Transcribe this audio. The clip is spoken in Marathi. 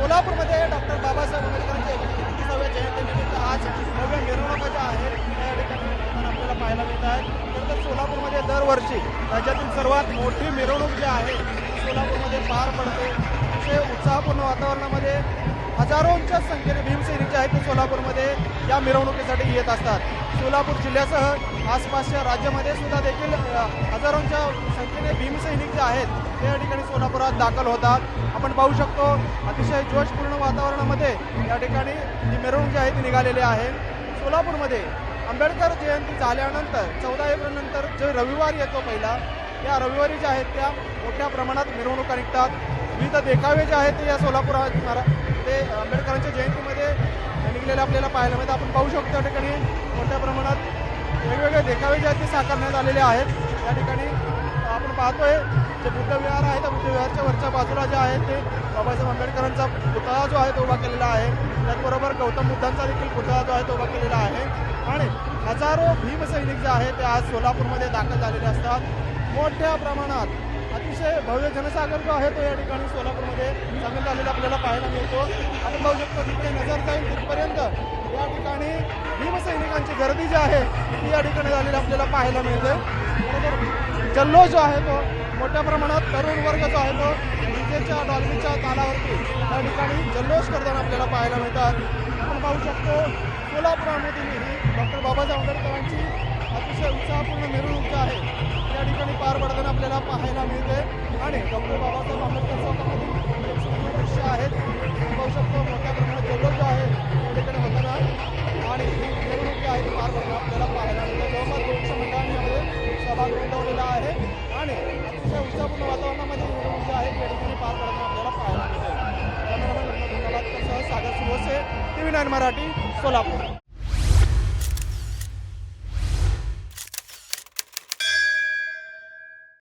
सोलापूरमध्ये डॉक्टर बाबासाहेब आंबेडकरांच्या एकतीसाव्या जयंतीनिमित्त आज भव्य मिरवणुका ज्या आहेत त्या या ठिकाणी आपल्याला पाहायला मिळत आहेत. तर सोलापूरमध्ये दरवर्षी राज्यातील सर्वात मोठी मिरवणूक जी आहे सोलापूरमध्ये पार पडते. अतिशय उत्साहपूर्ण वातावरणामध्ये हजारोंच्या संख्येने भीमसेनी जे आहेत ते सोलापूरमध्ये या मिरवणुकीसाठी येत असतात. सोलापूर जिल्ह्यासह आसपासच्या राज्यामध्ये सुद्धा देखील हजारोंच्या संख्येने भीमसैनिक जे आहेत ते या ठिकाणी सोलापुरात दाखल होतात. आपण पाहू शकतो. अतिशय जोशपूर्ण वातावरणामध्ये या ठिकाणी जी मिरवणूक जी आहे ती निघालेली आहे. सोलापूरमध्ये आंबेडकर जयंती झाल्यानंतर चौदा एप्रिल नंतर जो रविवार येतो पहिला या रविवारी ज्या आहेत त्या मोठ्या प्रमाणात मिरवणुका निघतात. विविध देखावे जे आहेत ते या सोलापूर ते आंबेडकरांच्या जयंतीमध्ये निघलेले आपल्याला पाहायला मिळतं आपण पाहू शकतो त्या ठिकाणी मोठ्या प्रमाणात वेगवेगळे देखावे जे आहेत ते साकारण्यात आलेले आहेत. या ठिकाणी आपण पाहतोय जे बुद्ध विहार आहे त्या बुद्ध विहारच्या वरच्या बाजूला जे आहे ते बाबासाहेब आंबेडकरांचा पुतळा जो आहे तो उभा केलेला आहे. त्याचबरोबर गौतम बुद्धांचा देखील पुतळा जो आहे तो उभा केलेला आहे. आणि हजारो भीमसैनिक जे आहे ते आज सोलापूरमध्ये दाखल झालेले असतात. मोठ्या प्रमाणात अतिशय भव्य जनसागर जो आहे तो या ठिकाणी सोलापूरमध्ये सामील झालेला आपल्याला पाहायला मिळतो. आपण पाहू शकतो तिथे नजर जाईल तिथपर्यंत या ठिकाणी भीमसैनिकांची गर्दी जी आहे ती या ठिकाणी झालेली आपल्याला पाहायला मिळते. बरोबर? जल्लो जो आहे तो मोठ्या प्रमाणात तरुण वर्ग जो आहे तो डीजेच्या डॉल्बीच्या तालावरती त्या ठिकाणी जल्लोष करताना आपल्याला पाहायला मिळतात. आपण पाहू शकतो सोलापुरामध्ये ही डॉक्टर बाबासाहेब आंबेडकरांची अतिशय उत्साहपूर्ण मिरवणूक जी आहे त्या ठिकाणी पार पडताना आपल्याला पाहायला मिळते. आणि डॉक्टर आणि अतिशय उत्साहपूर्ण वातावरणामध्ये जे आहे त्या पार पडताना आपल्याला पाहायला मिळते कॅमेरामॅन धन्यवाद Sagar Suravase T V nine Marathi Solapur.